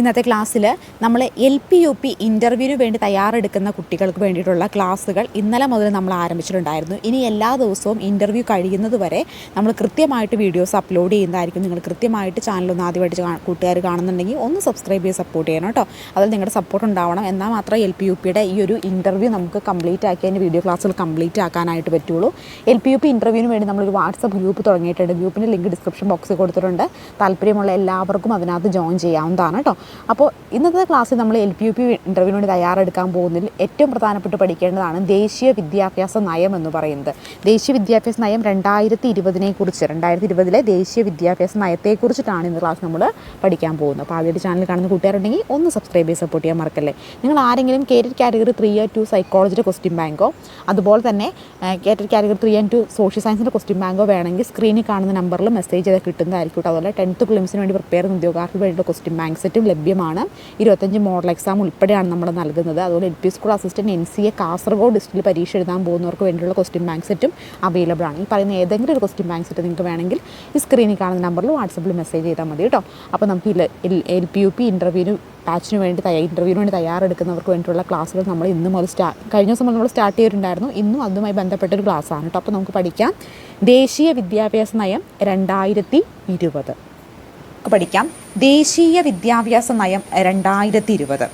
ഇന്നത്തെ ക്ലാസ്സിൽ നമ്മൾ എൽ പി യു പി ഇന്റർവ്യൂവിന് വേണ്ടി തയ്യാറെടുക്കുന്ന കുട്ടികൾക്ക് വേണ്ടിയിട്ടുള്ള ക്ലാസ്സുകൾ ഇന്നലെ മുതൽ നമ്മൾ ആരംഭിച്ചിട്ടുണ്ടായിരുന്നു. ഇനി എല്ലാ ദിവസവും ഇന്റർവ്യൂ കഴിയുന്നത് വരെ നമ്മൾ കൃത്യമായിട്ട് വീഡിയോസ് അപ്ലോഡ് ചെയ്യുന്നതായിരിക്കും. നിങ്ങൾ കൃത്യമായിട്ട് ചാനലൊന്ന് ആദ്യമായിട്ട് കൂട്ടുകാർ കാണുന്നുണ്ടെങ്കിൽ ഒന്ന് സബ്സ്ക്രൈബ് ചെയ്ത് സപ്പോർട്ട് ചെയ്യണം കേട്ടോ. അതിൽ നിങ്ങളുടെ സപ്പോർട്ട് ഉണ്ടാവണം. എന്നാൽ മാത്രമേ എൽ പി യു പിയുടെ ഈ ഒരു ഇന്റർവ്യൂ നമുക്ക് കംപ്ലീറ്റ് ആക്കി അതിന്റെ വീഡിയോ ക്ലാസ്സുകൾ കംപ്ലീറ്റ് ആക്കാനായിട്ട് പറ്റുള്ളൂ. എൽ പി യു പി ഇന്റർവ്യൂവിന് വേണ്ടി നമ്മളൊരു വാട്സപ്പ് ഗ്രൂപ്പ് തുടങ്ങിയിട്ടുണ്ട്. ഗ്രൂപ്പിന്റെ ലിങ്ക് ഡിസ്ക്രിപ്ഷൻ ബോക്സിൽ കൊടുത്തിട്ടുണ്ട്. താല്പര്യമുള്ള എല്ലാവർക്കും അതിനകത്ത് ജോയിൻ ചെയ്യാവുന്നതാണ് കേട്ടോ. അപ്പോൾ ഇന്നത്തെ ക്ലാസ്സിൽ നമ്മൾ എൽ പി യു പി ഇന്റർവ്യൂവിന് വേണ്ടി തയ്യാറെടുക്കാൻ പോകുന്നതിൽ ഏറ്റവും പ്രധാനപ്പെട്ട് പഠിക്കേണ്ടതാണ് ദേശീയ വിദ്യാഭ്യാസ നയം എന്ന് പറയുന്നത്. ദേശീയ വിദ്യാഭ്യാസ നയം രണ്ടായിരത്തി ഇരുപതിനെ കുറിച്ച് രണ്ടായിരത്തി ഇരുപതിലെ ദേശീയ വിദ്യാഭ്യാസ നയത്തെക്കുറിച്ചിട്ടാണ് ഇന്ന് ക്ലാസ് നമ്മൾ പഠിക്കാൻ പോകുന്നത്. അപ്പോൾ ആദ്യമായിട്ട് ചാനൽ കാണുന്ന കൂട്ടുകാരുണ്ടെങ്കിൽ ഒന്ന് സബ്സ്ക്രൈബ് ചെയ്ത് സപ്പോർട്ട് ചെയ്യാൻ മറക്കല്ലേ. നിങ്ങൾ ആരെങ്കിലും KTET category three and two സൈക്കോളജിയുടെ question ബാങ്കോ അതുപോലെ തന്നെ KTET category three and two social സയൻസിന്റെ ക്വസ്റ്റ്യൻ ബാങ്കോ വേണമെങ്കിൽ സ്ക്രീനിൽ കാണുന്ന നമ്പറിൽ മെസ്സേജ് ചെയ്ത് കിട്ടുന്നതായിരിക്കും കേട്ടോ. അതുപോലെ ടെൻത്ത് ക്ലിംസിന് വേണ്ടി പ്രിപ്പയർ ചെയ്യുന്ന ഉദ്യോഗാർത്ഥികൾ വേണ്ടിയുള്ള ക്വസ്റ്റ്യൻ ബാങ്ക് സെറ്റും ലഭ്യമാണ്. ഇരുപത്തഞ്ച് മോഡൽ എക്സാം ഉൾപ്പെടെയാണ് നമ്മൾ നൽകുന്നത്. അതുപോലെ L P school assistant N C A Kasaragod ഡിസ്ട്രിക്റ്റിൽ പരീക്ഷ എഴുതാൻ പോകുന്നവർക്ക് വേണ്ടിയുള്ള ക്വസ്റ്റ്യൻ ബാങ്ക് സെറ്റും അവൈലബിൾ ആണ്. ഈ പറയുന്ന ഏതെങ്കിലും ഒരു ക്വസ്റ്റ്യൻ ബാങ്ക് സെറ്റ് നിങ്ങൾക്ക് വേണമെങ്കിൽ ഈ സ്ക്രീനിൽ കാണുന്ന നമ്പറിൽ വാട്സപ്പിൽ മെസ്സേജ് ചെയ്താൽ മതി കേട്ടോ. അപ്പോൾ നമുക്ക് എൽ പി യു പി ഇന്റർവ്യൂവിന് ബാച്ചിന് വേണ്ടി തയ്യാ ഇന്റർവ്യൂവിന് വേണ്ടി തയ്യാറെടുക്കുന്നവർക്ക് വേണ്ടിയിട്ടുള്ള ക്ലാസ്സുകൾ നമ്മൾ ഇന്നും അത് സ്റ്റാ കഴിഞ്ഞ ദിവസം നമ്മൾ സ്റ്റാർട്ട് ചെയ്തിട്ടുണ്ടായിരുന്നു. ഇന്നും അതുമായി ബന്ധപ്പെട്ട ഒരു ക്ലാസ്സാണ് കേട്ടോ. അപ്പോൾ നമുക്ക് പഠിക്കാം. ദേശീയ വിദ്യാഭ്യാസ നയം രണ്ടായിരത്തി ഇരുപത്. പഠിക്കാം. ദേശീയ വിദ്യാഭ്യാസ നയം രണ്ടായിരത്തി ഇരുപത്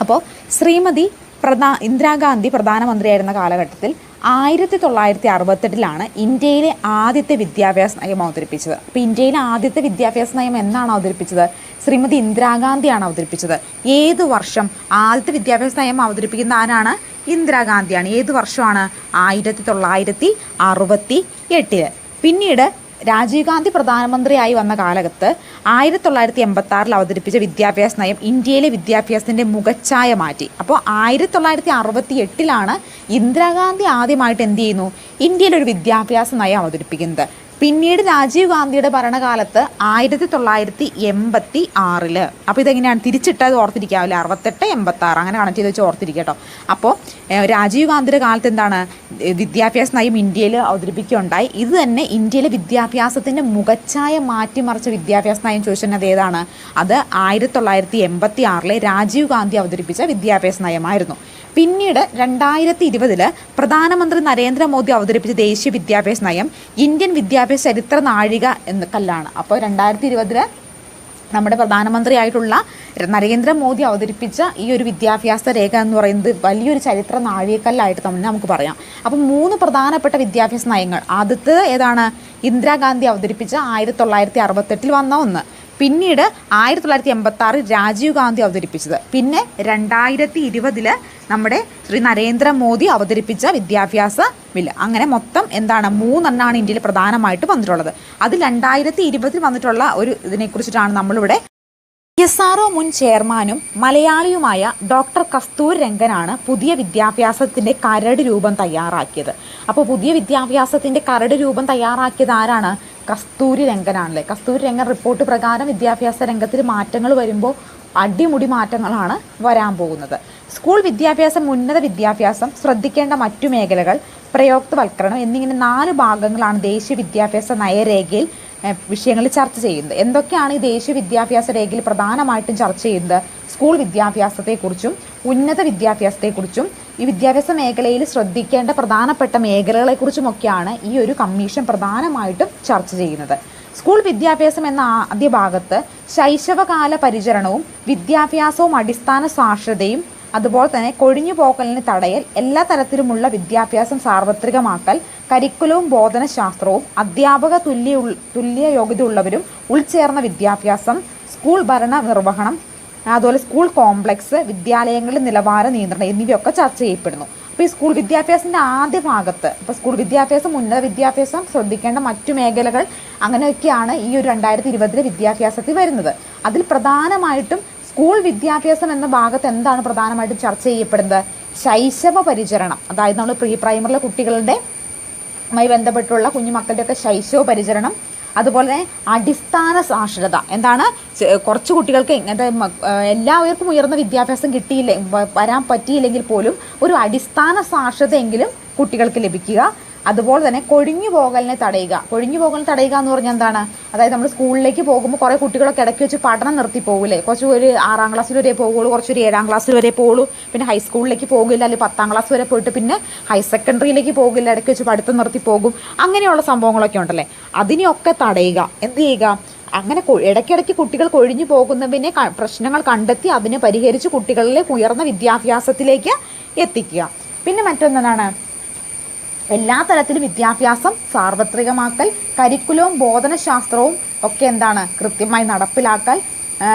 അപ്പോൾ ശ്രീമതി പ്രധാ ഇന്ദിരാഗാന്ധി പ്രധാനമന്ത്രിയായിരുന്ന കാലഘട്ടത്തിൽ ആയിരത്തി തൊള്ളായിരത്തി അറുപത്തെട്ടിലാണ് ഇന്ത്യയിലെ ആദ്യത്തെ വിദ്യാഭ്യാസ നയം അവതരിപ്പിച്ചത്. അപ്പോൾ ഇന്ത്യയിലെ ആദ്യത്തെ വിദ്യാഭ്യാസ നയം എന്നാണ് അവതരിപ്പിച്ചത്? ശ്രീമതി ഇന്ദിരാഗാന്ധിയാണ് അവതരിപ്പിച്ചത്. ഏത് വർഷം ആദ്യത്തെ വിദ്യാഭ്യാസ നയം അവതരിപ്പിക്കുന്ന ആരാണ്? ഇന്ദിരാഗാന്ധിയാണ്. ഏത് വർഷമാണ്? ആയിരത്തി തൊള്ളായിരത്തി അറുപത്തി എട്ടിൽ പിന്നീട് രാജീവ് ഗാന്ധി പ്രധാനമന്ത്രിയായി വന്ന കാലത്ത് ആയിരത്തി തൊള്ളായിരത്തി എൺപത്തി ആറിൽ അവതരിപ്പിച്ച വിദ്യാഭ്യാസ നയം ഇന്ത്യയിലെ വിദ്യാഭ്യാസത്തിന്റെ മുഖച്ഛായ മാറ്റി. അപ്പോൾ ആയിരത്തി തൊള്ളായിരത്തി അറുപത്തി എട്ടിലാണ് ഇന്ദിരാഗാന്ധി ആദ്യമായിട്ട് എന്ത് ചെയ്യുന്നു? ഇന്ത്യയിലൊരു വിദ്യാഭ്യാസ നയം അവതരിപ്പിക്കുന്നത്. പിന്നീട് രാജീവ് ഗാന്ധിയുടെ ഭരണകാലത്ത് ആയിരത്തി തൊള്ളായിരത്തി എൺപത്തി ആറിൽ അപ്പോൾ ഇതെങ്ങനെയാണ് തിരിച്ചിട്ടത് ഓർത്തിരിക്കാവില്ല? അറുപത്തെട്ട് എൺപത്തി ആറ് അങ്ങനെ കണക്ട് ചെയ്ത് വെച്ച് ഓർത്തിരിക്കട്ടോ. അപ്പോൾ രാജീവ് ഗാന്ധിയുടെ കാലത്ത് എന്താണ്? വിദ്യാഭ്യാസ നയം ഇന്ത്യയിൽ അവതരിപ്പിക്കുകയുണ്ടായി. ഇത് തന്നെ ഇന്ത്യയിലെ വിദ്യാഭ്യാസത്തിന്റെ മുഖച്ഛായ മാറ്റിമറിച്ച വിദ്യാഭ്യാസ നയം ചോദിച്ചിരുന്നത് ഏതാണ് അത് ആയിരത്തി തൊള്ളായിരത്തി എൺപത്തി ആറിലെ രാജീവ് ഗാന്ധി അവതരിപ്പിച്ച വിദ്യാഭ്യാസ നയമായിരുന്നു. പിന്നീട് രണ്ടായിരത്തി ഇരുപതിൽ പ്രധാനമന്ത്രി നരേന്ദ്രമോദി അവതരിപ്പിച്ച ദേശീയ വിദ്യാഭ്യാസ നയം ഇന്ത്യൻ വിദ്യാഭ്യാസ ചരിത്ര നാഴിക എന്ന കല്ലാണ്. അപ്പോൾ രണ്ടായിരത്തി ഇരുപതിൽ നമ്മുടെ പ്രധാനമന്ത്രിയായിട്ടുള്ള നരേന്ദ്രമോദി അവതരിപ്പിച്ച ഈ ഒരു വിദ്യാഭ്യാസ രേഖ എന്ന് പറയുന്നത് വലിയൊരു ചരിത്ര നാഴികക്കല്ലായിട്ട് തന്നെ നമുക്ക് പറയാം. അപ്പം മൂന്ന് പ്രധാനപ്പെട്ട വിദ്യാഭ്യാസ നയങ്ങൾ. ആദ്യത്തെ ഏതാണ്? ഇന്ദിരാഗാന്ധി അവതരിപ്പിച്ച ആയിരത്തി തൊള്ളായിരത്തി അറുപത്തെട്ടിൽ വന്ന ഒന്ന്. പിന്നീട് ആയിരത്തി തൊള്ളായിരത്തി എൺപത്തി രാജീവ് ഗാന്ധി അവതരിപ്പിച്ചത്. പിന്നെ രണ്ടായിരത്തി ഇരുപതിൽ നമ്മുടെ ശ്രീ നരേന്ദ്രമോദി അവതരിപ്പിച്ച വിദ്യാഭ്യാസ ബില്ല്. അങ്ങനെ മൊത്തം എന്താണ് മൂന്നെണ്ണാണ് ഇന്ത്യയിൽ പ്രധാനമായിട്ട് വന്നിട്ടുള്ളത്. അത് രണ്ടായിരത്തി ഇരുപതിൽ വന്നിട്ടുള്ള ഒരു ഇതിനെക്കുറിച്ചിട്ടാണ് നമ്മളിവിടെ എസ് ആർ ഒ മുൻ ചെയർമാനും മലയാളിയുമായ ഡോക്ടർ കസ്തൂർ രംഗനാണ് പുതിയ വിദ്യാഭ്യാസത്തിന്റെ കരട് രൂപം തയ്യാറാക്കിയത്. അപ്പോൾ പുതിയ വിദ്യാഭ്യാസത്തിന്റെ കരട് രൂപം തയ്യാറാക്കിയത് ആരാണ്? കസ്തൂരി രംഗനാണല്ലേ? കസ്തൂരി രംഗൻ റിപ്പോർട്ട് പ്രകാരം വിദ്യാഭ്യാസ രംഗത്തിൽ മാറ്റങ്ങൾ വരുമ്പോൾ അടിമുടി മാറ്റങ്ങളാണ് വരാൻ പോകുന്നത്. സ്കൂൾ വിദ്യാഭ്യാസം ഉന്നത വിദ്യാഭ്യാസം ശ്രദ്ധിക്കേണ്ട മറ്റു മേഖലകൾ പ്രയോക്തവൽക്കരണം എന്നിങ്ങനെ നാല് ഭാഗങ്ങളാണ് ദേശീയ വിദ്യാഭ്യാസ നയരേഖയിൽ ഏഹ്, വിഷയങ്ങളിൽ ചർച്ച ചെയ്യുന്നത്. എന്തൊക്കെയാണ് ഈ ദേശീയ വിദ്യാഭ്യാസ രേഖയിൽ പ്രധാനമായിട്ടും ചർച്ച ചെയ്യുന്നത്? സ്കൂൾ വിദ്യാഭ്യാസത്തെക്കുറിച്ചും ഉന്നത വിദ്യാഭ്യാസത്തെക്കുറിച്ചും ഈ വിദ്യാഭ്യാസ മേഖലയിൽ ശ്രദ്ധിക്കേണ്ട പ്രധാനപ്പെട്ട മേഖലകളെക്കുറിച്ചുമൊക്കെയാണ് ഈ ഒരു കമ്മീഷൻ പ്രധാനമായിട്ടും ചർച്ച ചെയ്യുന്നത്. സ്കൂൾ വിദ്യാഭ്യാസം എന്ന ആദ്യ ഭാഗത്ത് ശൈശവകാല പരിചരണവും വിദ്യാഭ്യാസവും അടിസ്ഥാന സാക്ഷരതയും അതുപോലെ തന്നെ കൊഴിഞ്ഞു പോക്കലിന് തടയൽ എല്ലാ തരത്തിലുമുള്ള വിദ്യാഭ്യാസം സാർവത്രികമാക്കൽ കരിക്കുലവും ബോധനശാസ്ത്രവും അധ്യാപക തുല്യ തുല്യ യോഗ്യത ഉള്ളവരും ഉൾച്ചേർന്ന വിദ്യാഭ്യാസം സ്കൂൾ ഭരണ നിർവഹണം അതുപോലെ സ്കൂൾ കോംപ്ലക്സ് വിദ്യാലയങ്ങളിലെ നിലവാര നിയന്ത്രണം എന്നിവയൊക്കെ ചർച്ച ചെയ്യപ്പെടുന്നു. അപ്പോൾ ഈ സ്കൂൾ വിദ്യാഭ്യാസത്തിന്റെ ആദ്യ ഭാഗത്ത് ഇപ്പോൾ സ്കൂൾ വിദ്യാഭ്യാസം ഉന്നത വിദ്യാഭ്യാസം ശ്രദ്ധിക്കേണ്ട മറ്റു മേഖലകൾ അങ്ങനെയൊക്കെയാണ് ഈ ഒരു രണ്ടായിരത്തി ഇരുപതിലെ വിദ്യാഭ്യാസത്തിൽ വരുന്നത്. അതിൽ പ്രധാനമായിട്ടും സ്കൂൾ വിദ്യാഭ്യാസം എന്ന ഭാഗത്ത് എന്താണ് പ്രധാനമായിട്ടും ചർച്ച ചെയ്യപ്പെടുന്നത്? ശൈശവ പരിചരണം. അതായത് നമ്മൾ പ്രീ പ്രൈമറിലെ കുട്ടികളുടെ മായി ബന്ധപ്പെട്ടുള്ള കുഞ്ഞുമക്കളുടെയൊക്കെ ശൈശവ പരിചരണം. അതുപോലെ തന്നെ അടിസ്ഥാന സാക്ഷരത. എന്താണ്? കുറച്ച് കുട്ടികൾക്ക് ഇങ്ങനത്തെ എല്ലാവർക്കും ഉയർന്ന വിദ്യാഭ്യാസം കിട്ടിയില്ല വരാൻ പറ്റിയില്ലെങ്കിൽ പോലും ഒരു അടിസ്ഥാന സാക്ഷരതയെങ്കിലും കുട്ടികൾക്ക് ലഭിക്കുക. അതുപോലെ തന്നെ കൊഴിഞ്ഞു പോകലിനെ തടയുക. കൊഴിഞ്ഞു പോകലിനെ തടയുക എന്ന് പറഞ്ഞാൽ എന്താണ്? അതായത് നമ്മൾ സ്കൂളിലേക്ക് പോകുമ്പോൾ കുറേ കുട്ടികളൊക്കെ ഇടയ്ക്ക് വെച്ച് പഠനം നിർത്തി പോകില്ലേ കുറച്ച് ഒരു ആറാം ക്ലാസ്സിൽ വരെ പോകുള്ളൂ കുറച്ചൊരു ഏഴാം ക്ലാസ്സിൽ വരെ പോകുള്ളൂ പിന്നെ ഹൈസ്കൂളിലേക്ക് പോകില്ല അല്ലെങ്കിൽ പത്താം ക്ലാസ് വരെ പോയിട്ട് പിന്നെ ഹയർ സെക്കൻഡറിയിലേക്ക് പോകില്ല ഇടയ്ക്ക് വെച്ച് പഠിത്തം നിർത്തി പോകും. അങ്ങനെയുള്ള സംഭവങ്ങളൊക്കെ ഉണ്ടല്ലേ? അതിനെയൊക്കെ തടയുക. എന്ത് ചെയ്യുക? അങ്ങനെ ഇടയ്ക്കിടയ്ക്ക് കുട്ടികൾ കൊഴിഞ്ഞു പിന്നെ പ്രശ്നങ്ങൾ കണ്ടെത്തി അതിനെ പരിഹരിച്ച് കുട്ടികളിലെ ഉയർന്ന വിദ്യാഭ്യാസത്തിലേക്ക് എത്തിക്കുക. പിന്നെ മറ്റൊന്നെന്താണ് എല്ലാ തലത്തിലും വിദ്യാഭ്യാസം സാർവത്രികമാക്കൽ കരിക്കുലവും ബോധനശാസ്ത്രവും ഒക്കെ എന്താണ് കൃത്യമായി നടപ്പിലാക്കൽ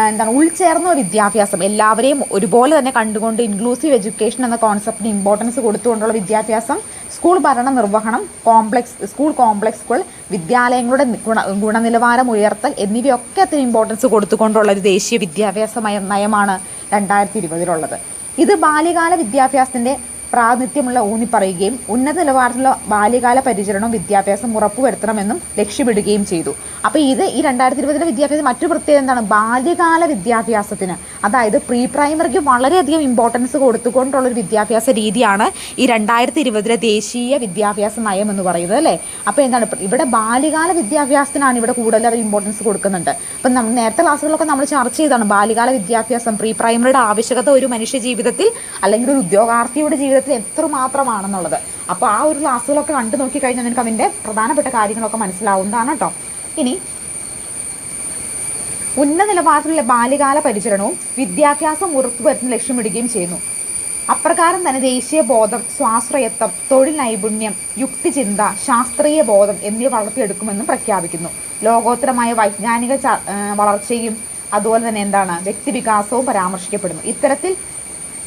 എന്താണ് ഉൾച്ചേർന്ന വിദ്യാഭ്യാസം. എല്ലാവരെയും ഒരുപോലെ തന്നെ കണ്ടുകൊണ്ട് ഇൻക്ലൂസീവ് എഡ്യൂക്കേഷൻ എന്ന കോൺസെപ്റ്റിന് ഇമ്പോർട്ടൻസ് കൊടുത്തുകൊണ്ടുള്ള വിദ്യാഭ്യാസം സ്കൂൾ ഭരണ നിർവഹണം കോംപ്ലക്സ് സ്കൂൾ കോംപ്ലക്സുകൾ സ്കൂൾ വിദ്യാലയങ്ങളുടെ ഗുണ ഗുണനിലവാരം ഉയർത്തൽ എന്നിവയൊക്കെ അതിന് ഇമ്പോർട്ടൻസ് കൊടുത്തുകൊണ്ടുള്ള ഒരു ദേശീയ വിദ്യാഭ്യാസ നയമാണ് രണ്ടായിരത്തി ഇരുപതിലുള്ളത്. ഇത് ബാല്യകാല വിദ്യാഭ്യാസത്തിന്റെ പ്രാതിനിധ്യമുള്ള ഊന്നി പറയുകയും ഉന്നത നിലവാരത്തിലുള്ള ബാല്യകാല പരിചരണവും വിദ്യാഭ്യാസം ഉറപ്പുവരുത്തണമെന്നും ലക്ഷ്യമിടുകയും ചെയ്തു. അപ്പോൾ ഇത് ഈ രണ്ടായിരത്തി ഇരുപതിലെ വിദ്യാഭ്യാസം മറ്റു പ്രത്യേകത എന്താണ്? ബാല്യകാല വിദ്യാഭ്യാസത്തിന് അതായത് പ്രീ പ്രൈമറിക്ക് വളരെയധികം ഇമ്പോർട്ടൻസ് കൊടുത്തുകൊണ്ടുള്ളൊരു വിദ്യാഭ്യാസ രീതിയാണ് ഈ രണ്ടായിരത്തി ഇരുപതിലെ ദേശീയ വിദ്യാഭ്യാസ നയം എന്ന് പറയുന്നത് അല്ലേ? അപ്പോൾ എന്താണ് ഇവിടെ ബാല്യകാല വിദ്യാഭ്യാസത്തിനാണ് ഇവിടെ കൂടുതൽ ഇമ്പോർട്ടൻസ് കൊടുക്കുന്നുണ്ട്. അപ്പം നമ്മൾ നേരത്തെ ക്ലാസ്സുകളൊക്കെ നമ്മൾ ചർച്ച ചെയ്താണ് ബാല്യകാല വിദ്യാഭ്യാസം പ്രീ പ്രൈമറിയുടെ ആവശ്യകത ഒരു മനുഷ്യ ജീവിതത്തിൽ അല്ലെങ്കിൽ ഒരു ഉദ്യോഗാർത്ഥിയുടെ ജീവിതത്തിൽ എത്രമാത്രമാണെന്നുള്ളത്. അപ്പോൾ ആ ഒരു ക്ലാസ്സുകളൊക്കെ കണ്ടു നോക്കി കഴിഞ്ഞാൽ നിനക്ക് അതിന്റെ പ്രധാനപ്പെട്ട കാര്യങ്ങളൊക്കെ മനസ്സിലാവുന്നതാണ് കേട്ടോ. ഇനി ഉന്നത നിലവാരത്തിലുള്ള ബാല്യകാല പരിചരണവും വിദ്യാഭ്യാസം ഉറപ്പുവരുത്തുന്ന ലക്ഷ്യമിടുകയും ചെയ്യുന്നു. അപ്രകാരം തന്നെ ദേശീയ ബോധം സ്വാശ്രയത്വം തൊഴിൽ നൈപുണ്യം യുക്തിചിന്ത ശാസ്ത്രീയ ബോധം എന്നിവ വളർത്തിയെടുക്കുമെന്നും പ്രഖ്യാപിക്കുന്നു. ലോകോത്തരമായ വൈജ്ഞാനിക വളർച്ചയും അതുപോലെ തന്നെ എന്താണ് വ്യക്തിവികാസവും പരാമർശിക്കപ്പെടുന്നു. ഇത്തരത്തിൽ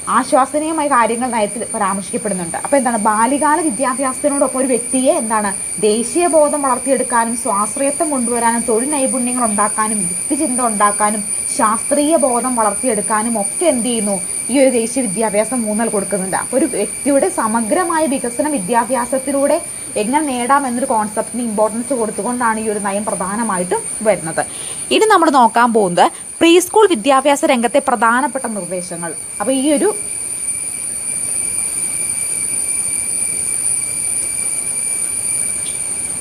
ആശ്വാസനീയമായ കാര്യങ്ങൾ നയത്തിൽ പരാമർശിക്കപ്പെടുന്നുണ്ട്. അപ്പോൾ എന്താണ്? ബാല്യകാല വിദ്യാഭ്യാസത്തിനോടൊപ്പം ഒരു വ്യക്തിയെ എന്താണ്? ദേശീയ ബോധം വളർത്തിയെടുക്കാനും സ്വാശ്രയത്വം കൊണ്ടുവരാനും തൊഴിൽ നൈപുണ്യങ്ങൾ ഉണ്ടാക്കാനും വ്യക്തിചിന്ത ഉണ്ടാക്കാനും ശാസ്ത്രീയ ബോധം വളർത്തിയെടുക്കാനും ഒക്കെ എന്ത് ചെയ്യുന്നു? ഈ ഒരു ദേശീയ വിദ്യാഭ്യാസം ഊന്നൽ കൊടുക്കുന്നുണ്ട്. ഒരു വ്യക്തിയുടെ സമഗ്രമായ വികസനം വിദ്യാഭ്യാസത്തിലൂടെ എങ്ങനെ നേടാം എന്നൊരു കോൺസെപ്റ്റിന് ഇമ്പോർട്ടൻസ് കൊടുത്തുകൊണ്ടാണ് ഈ ഒരു നയം പ്രധാനമായിട്ടും വരുന്നത്. ഇനി നമ്മൾ നോക്കാൻ പോകുന്നത് പ്രീ സ്കൂൾ വിദ്യാഭ്യാസ രംഗത്തെ പ്രധാനപ്പെട്ട നിർദ്ദേശങ്ങൾ. അപ്പോൾ ഈ ഒരു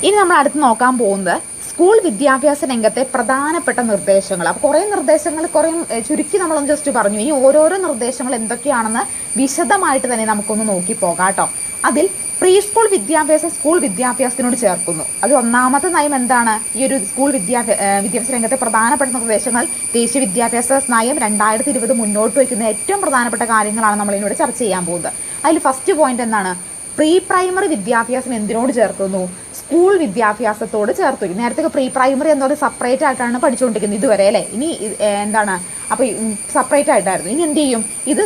ഇനി നമ്മൾ അടുത്ത് നോക്കാൻ പോകുന്നത് സ്കൂൾ വിദ്യാഭ്യാസ രംഗത്തെ പ്രധാനപ്പെട്ട നിർദ്ദേശങ്ങൾ. അപ്പോൾ കുറേ നിർദ്ദേശങ്ങൾ കുറേ ചുരുക്കി നമ്മളൊന്ന് ജസ്റ്റ് പറഞ്ഞു. ഇനി ഓരോരോ നിർദ്ദേശങ്ങൾ എന്തൊക്കെയാണെന്ന് വിശദമായിട്ട് തന്നെ നമുക്കൊന്ന് നോക്കി പോകാം കേട്ടോ അതിൽ പ്രീ സ്കൂൾ വിദ്യാഭ്യാസം സ്കൂൾ വിദ്യാഭ്യാസത്തിനോട് ചേർക്കുന്നു. അത് ഒന്നാമത്തെ നയം എന്താണ്? ഈ ഒരു സ്കൂൾ വിദ്യാഭ്യാസ വിദ്യാഭ്യാസ രംഗത്തെ പ്രധാനപ്പെട്ട നിർദ്ദേശങ്ങൾ ദേശീയ വിദ്യാഭ്യാസ നയം രണ്ടായിരത്തി ഇരുപത് മുന്നോട്ട് വയ്ക്കുന്ന ഏറ്റവും പ്രധാനപ്പെട്ട കാര്യങ്ങളാണ് നമ്മൾ ഇതിനോട് ചർച്ച ചെയ്യാൻ പോകുന്നത്. അതിൽ ഫസ്റ്റ് പോയിന്റ് എന്താണ്? പ്രീ പ്രൈമറി വിദ്യാഭ്യാസം എന്തിനോട് ചേർക്കുന്നു? സ്കൂൾ വിദ്യാഭ്യാസത്തോട് ചേർത്തു. നേരത്തെ പ്രീ പ്രൈമറി എന്തോ സെപ്പറേറ്റ് ആയിട്ടാണ് പഠിച്ചുകൊണ്ടിരിക്കുന്നത് ഇതുവരെ അല്ലേ? ഇനി എന്താണ്? അപ്പോൾ സെപ്പറേറ്റ് ആയിട്ടായിരുന്നു. ഇനി എന്ത് ചെയ്യും? ഇത്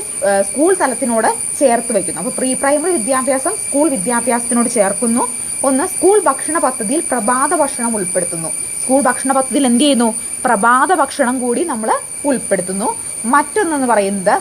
സ്കൂൾ തലത്തിനോട് ചേർത്ത് വയ്ക്കുന്നു അപ്പോൾ പ്രീ പ്രൈമറി വിദ്യാഭ്യാസം സ്കൂൾ വിദ്യാഭ്യാസത്തിനോട് ചേർക്കുന്നു. ഒന്ന് സ്കൂൾ ഭക്ഷണ പദ്ധതിയിൽ പ്രഭാത ഭക്ഷണം ഉൾപ്പെടുത്തുന്നു. സ്കൂൾ ഭക്ഷണ പദ്ധതിയിൽ എന്ത് ചെയ്യുന്നു? പ്രഭാത ഭക്ഷണം കൂടി നമ്മൾ ഉൾപ്പെടുത്തുന്നു. മറ്റൊന്നെന്ന് പറയുന്നത്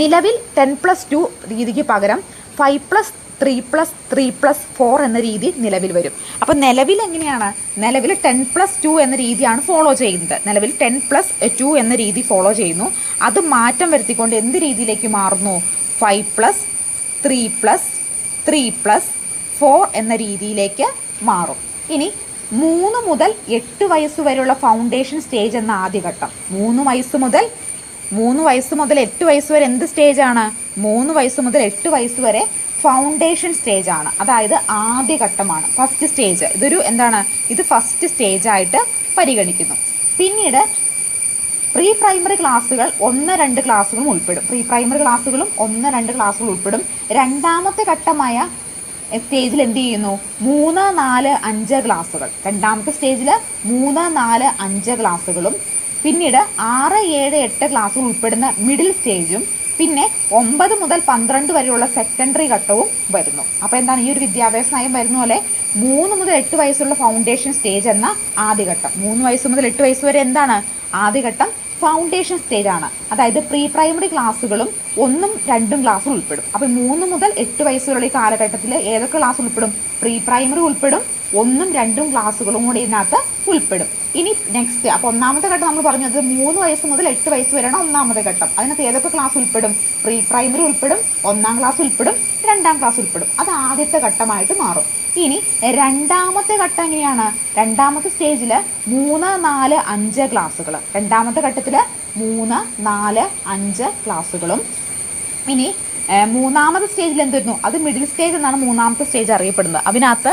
നിലവിൽ ടെൻ പ്ലസ് ടു രീതിക്ക് പകരം five plus three plus three plus four എന്ന രീതി നിലവിൽ വരും. അപ്പോൾ നിലവിൽ എങ്ങനെയാണ്? നിലവിൽ ടെൻ പ്ലസ് ടു എന്ന രീതിയാണ് ഫോളോ ചെയ്യുന്നത്. നിലവിൽ ടെൻ പ്ലസ് ടു എന്ന രീതി ഫോളോ ചെയ്യുന്നു. അത് മാറ്റം വരുത്തിക്കൊണ്ട് എന്ത് രീതിയിലേക്ക് മാറുന്നു? Five plus three plus three plus four എന്ന രീതിയിലേക്ക് മാറും. ഇനി മൂന്ന് മുതൽ എട്ട് വയസ്സ് വരെയുള്ള ഫൗണ്ടേഷൻ സ്റ്റേജ് എന്ന ആദ്യഘട്ടം. മൂന്ന് വയസ്സ് മുതൽ മൂന്ന് വയസ്സ് മുതൽ എട്ട് വയസ്സ് വരെ എന്ത് സ്റ്റേജാണ് മൂന്ന് വയസ്സ് മുതൽ എട്ട് വയസ്സ് വരെ ഫൗണ്ടേഷൻ സ്റ്റേജ് ആണ്. അതായത് ആദ്യ ഘട്ടമാണ്. ഫസ്റ്റ് സ്റ്റേജ് ഇതൊരു എന്താണ്? ഇത് ഫസ്റ്റ് സ്റ്റേജ് ആയിട്ട് പരിഗണിക്കുന്നു. പിന്നീട് പ്രീ പ്രൈമറി ക്ലാസ്സുകൾ ഒന്ന് രണ്ട് ക്ലാസ്സുകളും ഉൾപ്പെടും. പ്രീ പ്രൈമറി ക്ലാസ്സുകളും ഒന്ന് രണ്ട് ക്ലാസ്സുകൾ ഉൾപ്പെടും. രണ്ടാമത്തെ ഘട്ടമായ സ്റ്റേജിൽ എന്ത് ചെയ്യുന്നു? മൂന്ന് നാല് അഞ്ച് ക്ലാസ്സുകൾ രണ്ടാമത്തെ സ്റ്റേജിൽ മൂന്ന് നാല് അഞ്ച് ക്ലാസ്സുകളും പിന്നീട് ആറ് ഏഴ് എട്ട് ക്ലാസ്സുകൾ ഉൾപ്പെടുന്ന മിഡിൽ സ്റ്റേജും പിന്നെ ഒമ്പത് മുതൽ പന്ത്രണ്ട് വരെയുള്ള സെക്കൻഡറി ഘട്ടവും വരുന്നു. അപ്പോൾ എന്താണ് ഈ ഒരു വിദ്യാഭ്യാസ നയം വരുന്ന പോലെ മൂന്ന് മുതൽ എട്ട് വയസ്സുള്ള ഫൗണ്ടേഷൻ സ്റ്റേജ് എന്ന ആദ്യഘട്ടം. മൂന്ന് വയസ്സ് മുതൽ എട്ട് വയസ്സ് വരെ എന്താണ്? ആദ്യഘട്ടം ഫൗണ്ടേഷൻ സ്റ്റേജ് ആണ്. അതായത് പ്രീ പ്രൈമറി ക്ലാസ്സുകളും ഒന്നും രണ്ടും ക്ലാസ്സും ഉൾപ്പെടും. അപ്പോൾ മൂന്ന് മുതൽ എട്ട് വയസ്സ് വരെയുള്ള ഈ കാലഘട്ടത്തിൽ ഏതൊക്കെ ക്ലാസ് ഉൾപ്പെടും? പ്രീ പ്രൈമറി ഉൾപ്പെടും. ഒന്നും രണ്ടും ക്ലാസ്സുകളും കൂടി ഇതിനകത്ത് ഉൾപ്പെടും. ഇനി നെക്സ്റ്റ് അപ്പോൾ ഒന്നാമത്തെ ഘട്ടം നമ്മൾ പറഞ്ഞു അത് മൂന്ന് വയസ്സ് മുതൽ എട്ട് വയസ്സ് വരെയാണ് ഒന്നാമത്തെ ഘട്ടം. അതിനകത്ത് ഏതൊക്കെ ക്ലാസ് ഉൾപ്പെടും? പ്രീ പ്രൈമറി ഉൾപ്പെടും ഒന്നാം ക്ലാസ് ഉൾപ്പെടും രണ്ടാം ക്ലാസ് ഉൾപ്പെടും. അത് ആദ്യത്തെ ഘട്ടമായിട്ട് മാറും. ഇനി രണ്ടാമത്തെ ഘട്ടം എങ്ങനെയാണ്? രണ്ടാമത്തെ സ്റ്റേജിൽ മൂന്ന് നാല് അഞ്ച് ക്ലാസ്സുകൾ രണ്ടാമത്തെ ഘട്ടത്തിൽ മൂന്ന് നാല് അഞ്ച് ക്ലാസ്സുകളും ഇനി മൂന്നാമത്തെ സ്റ്റേജിൽ എന്തായിരുന്നു അത് മിഡിൽ സ്റ്റേജ് എന്നാണ് മൂന്നാമത്തെ സ്റ്റേജ് അറിയപ്പെടുന്നത്. അതിനകത്ത്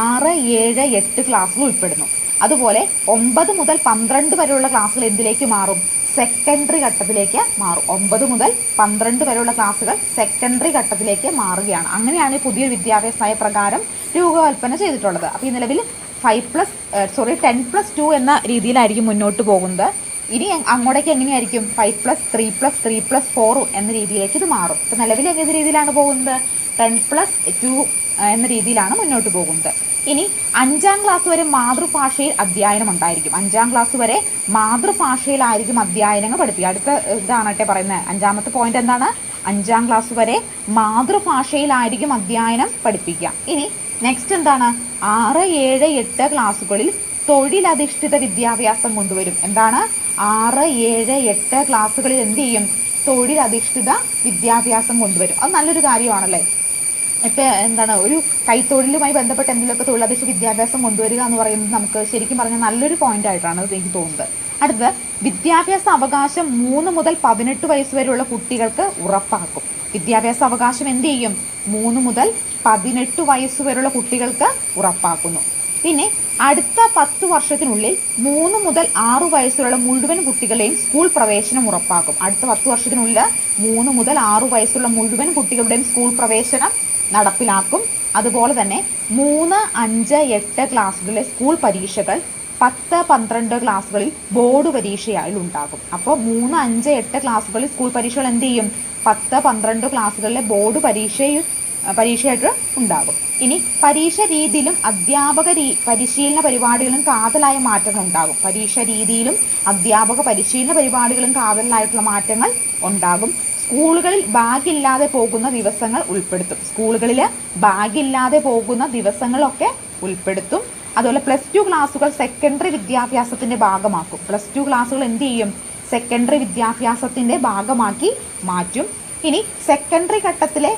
ആറ് ഏഴ് എട്ട് ക്ലാസ്സുകൾ ഉൾപ്പെടുന്നു. അതുപോലെ ഒമ്പത് മുതൽ പന്ത്രണ്ട് വരെയുള്ള ക്ലാസ്സുകൾ എന്തിലേക്ക് മാറും? സെക്കൻഡറി ഘട്ടത്തിലേക്ക് മാറും. ഒമ്പത് മുതൽ പന്ത്രണ്ട് വരെയുള്ള ക്ലാസ്സുകൾ സെക്കൻഡറി ഘട്ടത്തിലേക്ക് മാറുകയാണ്. അങ്ങനെയാണ് ഈ പുതിയ വിദ്യാഭ്യാസ നയപ്രകാരം രൂപകൽപ്പന ചെയ്തിട്ടുള്ളത്. അപ്പോൾ ഈ നിലവിൽ five plus sorry ten plus two എന്ന രീതിയിലായിരിക്കും മുന്നോട്ട് പോകുന്നത്. ഇനി അങ്ങോട്ടേക്ക് എങ്ങനെയായിരിക്കും? Five plus three plus three plus ഫോറും എന്ന രീതിയിലേക്ക് ഇത് മാറും. ഇപ്പോൾ നിലവിൽ ഏത് രീതിയിലാണ് പോകുന്നത്? ടെൻ പ്ലസ് ടു എന്ന രീതിയിലാണ് മുന്നോട്ട് പോകുന്നത്. ഇനി അഞ്ചാം ക്ലാസ് വരെ മാതൃഭാഷയിൽ അധ്യയനം ഉണ്ടായിരിക്കും. അഞ്ചാം ക്ലാസ് വരെ മാതൃഭാഷയിലായിരിക്കും അധ്യയനങ്ങൾ പഠിപ്പിക്കുക. അടുത്ത ഇതാണ് ഇതാണട്ടെ പറയുന്നത്. അഞ്ചാമത്തെ പോയിന്റ് എന്താണ്? അഞ്ചാം ക്ലാസ് വരെ മാതൃഭാഷയിലായിരിക്കും അധ്യയനം പഠിപ്പിക്കുക. ഇനി നെക്സ്റ്റ് എന്താണ്? ആറ് ഏഴ് എട്ട് ക്ലാസ്സുകളിൽ തൊഴിലധിഷ്ഠിത വിദ്യാഭ്യാസം കൊണ്ടുവരും. എന്താണ്? ആറ് ഏഴ് എട്ട് ക്ലാസ്സുകളിൽ എന്ത് ചെയ്യും? തൊഴിലധിഷ്ഠിത വിദ്യാഭ്യാസം കൊണ്ടുവരും. അത് നല്ലൊരു കാര്യമാണല്ലേ? ഇപ്പം എന്താണ് ഒരു കൈത്തൊഴിലുമായി ബന്ധപ്പെട്ട് എന്തെങ്കിലുമൊക്കെ തൊഴിലധിഷ്ഠ വിദ്യാഭ്യാസം കൊണ്ടുവരിക എന്ന് പറയുന്നത് നമുക്ക് ശരിക്കും പറഞ്ഞാൽ നല്ലൊരു പോയിന്റ് ആയിട്ടാണ് എനിക്ക് തോന്നുന്നത്. അടുത്തത് വിദ്യാഭ്യാസ അവകാശം മൂന്ന് മുതൽ പതിനെട്ട് വയസ്സ് വരെയുള്ള കുട്ടികൾക്ക് ഉറപ്പാക്കും. വിദ്യാഭ്യാസ അവകാശം എന്ത് ചെയ്യും? മൂന്ന് മുതൽ പതിനെട്ട് വയസ്സ് വരെയുള്ള കുട്ടികൾക്ക് ഉറപ്പാക്കുന്നു. പിന്നെ അടുത്ത പത്ത് വർഷത്തിനുള്ളിൽ മൂന്ന് മുതൽ ആറ് വയസ്സുള്ള മുഴുവൻ കുട്ടികളെയും സ്കൂൾ പ്രവേശനം ഉറപ്പാക്കും. അടുത്ത പത്ത് വർഷത്തിനുള്ളിൽ മൂന്ന് മുതൽ ആറ് വയസ്സുള്ള മുഴുവൻ കുട്ടികളുടെയും സ്കൂൾ പ്രവേശനം നടപ്പിലാക്കും. അതുപോലെ തന്നെ മൂന്ന് അഞ്ച് എട്ട് ക്ലാസ്സുകളിലെ സ്കൂൾ പരീക്ഷകൾ പത്ത് പന്ത്രണ്ട് ക്ലാസ്സുകളിൽ ബോർഡ് പരീക്ഷയായി ഉണ്ടാകും. അപ്പോൾ മൂന്ന് അഞ്ച് എട്ട് ക്ലാസ്സുകളിൽ സ്കൂൾ പരീക്ഷകൾ എന്ത് ചെയ്യും? പത്ത് പന്ത്രണ്ട് ക്ലാസ്സുകളിലെ ബോർഡ് പരീക്ഷയിൽ പരീക്ഷയായിട്ട് ഉണ്ടാകും. ഇനി പരീക്ഷ രീതിയിലും അധ്യാപക രീ പരിശീലന പരിപാടികളും കാതലായ മാറ്റങ്ങൾ ഉണ്ടാകും. പരീക്ഷ രീതിയിലും അധ്യാപക പരിശീലന പരിപാടികളും കാതലായിട്ടുള്ള മാറ്റങ്ങൾ ഉണ്ടാകും. സ്കൂളുകളിൽ ബാഗില്ലാതെ പോകുന്ന ദിവസങ്ങൾ ഉൾപ്പെടുത്തും. സ്കൂളുകളിൽ ബാഗില്ലാതെ പോകുന്ന ദിവസങ്ങളൊക്കെ ഉൾപ്പെടുത്തും. അതുപോലെ പ്ലസ് ടു ക്ലാസ്സുകൾ സെക്കൻഡറി വിദ്യാഭ്യാസത്തിന്റെ ഭാഗമാക്കും. പ്ലസ് ടു ക്ലാസ്സുകൾ എന്ത് ചെയ്യും? സെക്കൻഡറി വിദ്യാഭ്യാസത്തിന്റെ ഭാഗമാക്കി മാറ്റും. ഇനി സെക്കൻഡറി ഘട്ടത്തിലെ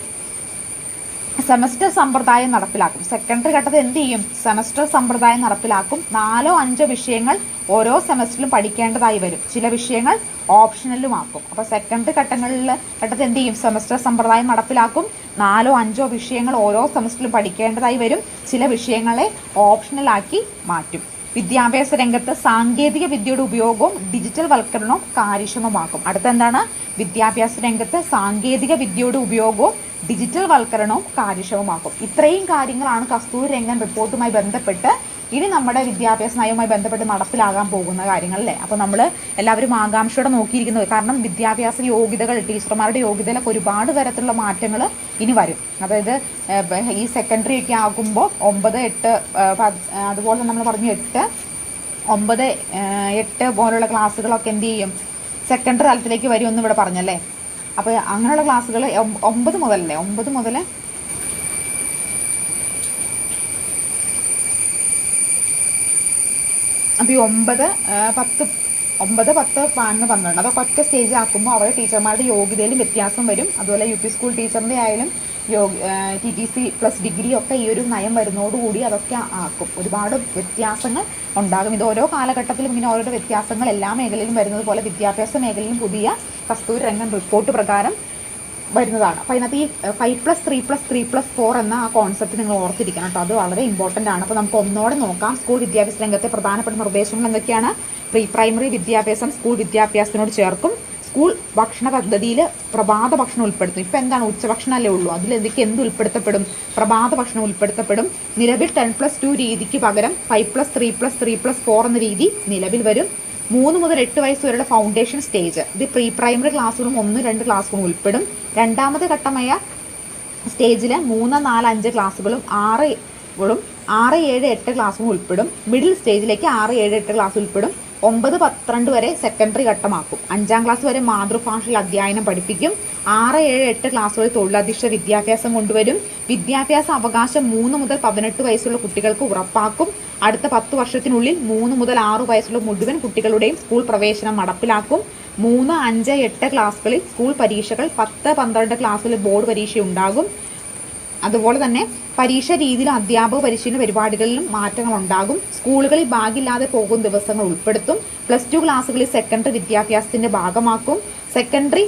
സെമസ്റ്റർ സമ്പ്രദായം നടപ്പിലാക്കും. സെക്കൻഡറി ഘട്ടത്തിൽ എന്ത് ചെയ്യും? സെമസ്റ്റർ സമ്പ്രദായം നടപ്പിലാക്കും. നാലോ അഞ്ചോ വിഷയങ്ങൾ ഓരോ സെമസ്റ്ററിലും പഠിക്കേണ്ടതായി വരും. ചില വിഷയങ്ങൾ ഓപ്ഷണലുമാക്കും അപ്പോൾ സെക്കൻഡറി ഘട്ടങ്ങളിൽ ഘട്ടത്തിൽ എന്ത് ചെയ്യും? സെമസ്റ്റർ സമ്പ്രദായം നടപ്പിലാക്കും. നാലോ അഞ്ചോ വിഷയങ്ങൾ ഓരോ സെമസ്റ്ററിലും പഠിക്കേണ്ടതായി വരും. ചില വിഷയങ്ങളെ ഓപ്ഷണലാക്കി മാറ്റും. വിദ്യാഭ്യാസ രംഗത്ത് സാങ്കേതിക വിദ്യയുടെ ഉപയോഗവും ഡിജിറ്റൽ വൽക്കരണവും കാര്യക്ഷമമാക്കും. അടുത്തെന്താണ്? വിദ്യാഭ്യാസ രംഗത്ത് സാങ്കേതിക വിദ്യയുടെ ഉപയോഗവും ഡിജിറ്റൽ വൽക്കരണവും കാര്യക്ഷമമാക്കും. ഇത്രയും കാര്യങ്ങളാണ് കസ്തൂരി രംഗൻ റിപ്പോർട്ടുമായി ബന്ധപ്പെട്ട് ഇനി നമ്മുടെ വിദ്യാഭ്യാസ നയവുമായി ബന്ധപ്പെട്ട് നടപ്പിലാകാൻ പോകുന്ന കാര്യങ്ങളല്ലേ? അപ്പോൾ നമ്മൾ എല്ലാവരും ആകാംക്ഷയോടെ നോക്കിയിരിക്കുന്നത് കാരണം വിദ്യാഭ്യാസ യോഗ്യതകൾ ടീച്ചർമാരുടെ യോഗ്യതയിലൊക്കെ ഒരുപാട് തരത്തിലുള്ള മാറ്റങ്ങൾ ഇനി വരും. അതായത് ഈ സെക്കൻഡറി ഒക്കെ ആകുമ്പോൾ ഒമ്പത് എട്ട് അതുപോലെ നമ്മൾ പറഞ്ഞു എട്ട് ഒമ്പത് എട്ട് പോലുള്ള ക്ലാസ്സുകളൊക്കെ എന്ത് ചെയ്യും? സെക്കൻഡറി തലത്തിലേക്ക് വരുമെന്ന് ഇവിടെ പറഞ്ഞല്ലേ? അപ്പോൾ അങ്ങനെയുള്ള ക്ലാസ്സുകൾ ഒമ്പത് മുതലല്ലേ? ഒമ്പത് മുതൽ അപ്പോൾ ഈ ഒമ്പത് പത്ത് ഒമ്പത് പത്ത് പതിനൊന്ന് പന്ത്രണ്ട്. അതൊക്കെ ഒറ്റ സ്റ്റേജ് ആക്കുമ്പോൾ അവരുടെ ടീച്ചർമാരുടെ യോഗ്യതയിലും വ്യത്യാസം വരും. അതുപോലെ യു പി സ്കൂൾ ടീച്ചറിന്റെ ആയാലും yoga T T C plus degree ഒക്കെ ഈ ഒരു നയം വരുന്നതോടുകൂടി അതൊക്കെ ആക്കും. ഒരുപാട് വ്യത്യാസങ്ങൾ ഉണ്ടാകും. ഇത് ഓരോ കാലഘട്ടത്തിലും ഇങ്ങനെ ഓരോരോ വ്യത്യാസങ്ങൾ എല്ലാ മേഖലയിലും വരുന്നത് പോലെ വിദ്യാഭ്യാസ മേഖലയിലും പുതിയ കസ്തൂരി രംഗൻ റിപ്പോർട്ട് പ്രകാരം വരുന്നതാണ്. അപ്പോൾ അതിനകത്ത് ഈ five plus three plus three plus four എന്ന ആ കോൺസെപ്റ്റ് നിങ്ങൾ ഓർത്തിരിക്കണം കേട്ടോ അത് വളരെ ഇമ്പോർട്ടന്റ് ആണ്. അപ്പോൾ നമുക്ക് ഒന്നോടെ നോക്കാം. സ്കൂൾ വിദ്യാഭ്യാസ രംഗത്തെ പ്രധാനപ്പെട്ട നിർദ്ദേശങ്ങൾ എന്തൊക്കെയാണ്? പ്രീ പ്രൈമറി വിദ്യാഭ്യാസം സ്കൂൾ വിദ്യാഭ്യാസത്തിനോട് ചേർക്കും. സ്കൂൾ ഭക്ഷണ പദ്ധതിയിൽ പ്രഭാത ഭക്ഷണം ഉൾപ്പെടുത്തും. ഇപ്പം എന്താണ്? ഉച്ചഭക്ഷണമല്ലേ ഉള്ളൂ. അതിൽ എന്തൊക്കെ എന്ത് ഉൾപ്പെടുത്തപ്പെടും? പ്രഭാത ഭക്ഷണം ഉൾപ്പെടുത്തപ്പെടും. നിലവിൽ ടെൻ പ്ലസ് ടു രീതിക്ക് പകരം five plus three plus three plus four എന്ന രീതി നിലവിൽ വരും. മൂന്ന് മുതൽ എട്ട് വയസ്സ് വരെയുള്ള ഫൗണ്ടേഷൻ സ്റ്റേജ് ഇത് പ്രീ പ്രൈമറി ക്ലാസ്സുകളും ഒന്ന് രണ്ട് ക്ലാസ്സുകളും ഉൾപ്പെടും. രണ്ടാമത് ഘട്ടമായ സ്റ്റേജിൽ മൂന്ന് നാല് അഞ്ച് ക്ലാസ്സുകളും ആറ് ആറ് ഏഴ് എട്ട് ക്ലാസ്സും ഉൾപ്പെടും. മിഡിൽ സ്റ്റേജിലേക്ക് ആറ് ഏഴ് എട്ട് ക്ലാസ് ഉൾപ്പെടും. ഒമ്പത് പന്ത്രണ്ട് വരെ സെക്കൻഡറി ഘട്ടമാക്കും. അഞ്ചാം ക്ലാസ് വരെ മാതൃഭാഷയിൽ അധ്യയനം പഠിപ്പിക്കും. ആറ് ഏഴ് എട്ട് ക്ലാസ്സുകളിൽ തൊഴിലധിഷ്ഠിത വിദ്യാഭ്യാസം കൊണ്ടുവരും. വിദ്യാഭ്യാസ അവകാശം മൂന്ന് മുതൽ പതിനെട്ട് വയസ്സുള്ള കുട്ടികൾക്ക് ഉറപ്പാക്കും. അടുത്ത പത്ത് വർഷത്തിനുള്ളിൽ മൂന്ന് മുതൽ ആറ് വയസ്സുള്ള മുഴുവൻ കുട്ടികളുടെയും സ്കൂൾ പ്രവേശനം നടപ്പിലാക്കും. മൂന്ന് അഞ്ച് എട്ട് ക്ലാസ്സുകളിൽ സ്കൂൾ പരീക്ഷകൾ പത്ത് പന്ത്രണ്ട് ക്ലാസ്സുകളിൽ ബോർഡ് പരീക്ഷ ഉണ്ടാകും അതുപോലെ തന്നെ പരീക്ഷ രീതിയിലും അധ്യാപക പരിശീലന പരിപാടികളിലും മാറ്റങ്ങൾ ഉണ്ടാകും സ്കൂളുകളിൽ ബാഗില്ലാതെ പോകുന്ന ദിവസങ്ങൾ ഉൾപ്പെടുത്തും. പ്ലസ് ടു ക്ലാസ്സുകളിൽ സെക്കൻഡറി വിദ്യാഭ്യാസത്തിന്റെ ഭാഗമാക്കും. സെക്കൻഡറി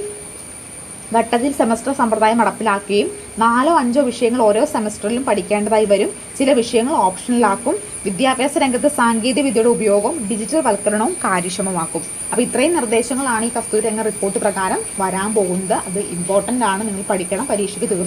ഘട്ടത്തിൽ സെമസ്റ്റർ സമ്പ്രദായം നടപ്പിലാക്കുകയും നാലോ അഞ്ചോ വിഷയങ്ങൾ ഓരോ സെമസ്റ്ററിലും പഠിക്കേണ്ടതായി വരും. ചില വിഷയങ്ങൾ ഓപ്ഷണലാക്കും വിദ്യാഭ്യാസ രംഗത്ത് സാങ്കേതിക വിദ്യയുടെ ഉപയോഗം ഡിജിറ്റൽ വൽക്കരണവും കാര്യക്ഷമമാക്കും. അപ്പോൾ ഇത്രയും നിർദ്ദേശങ്ങളാണ് ഈ കസ്തൂരി രംഗ റിപ്പോർട്ട് പ്രകാരം വരാൻ പോകുന്നത്. അത് ഇമ്പോർട്ടന്റ് ആണ്. നിങ്ങൾ പഠിക്കണം പരീക്ഷയ്ക്ക്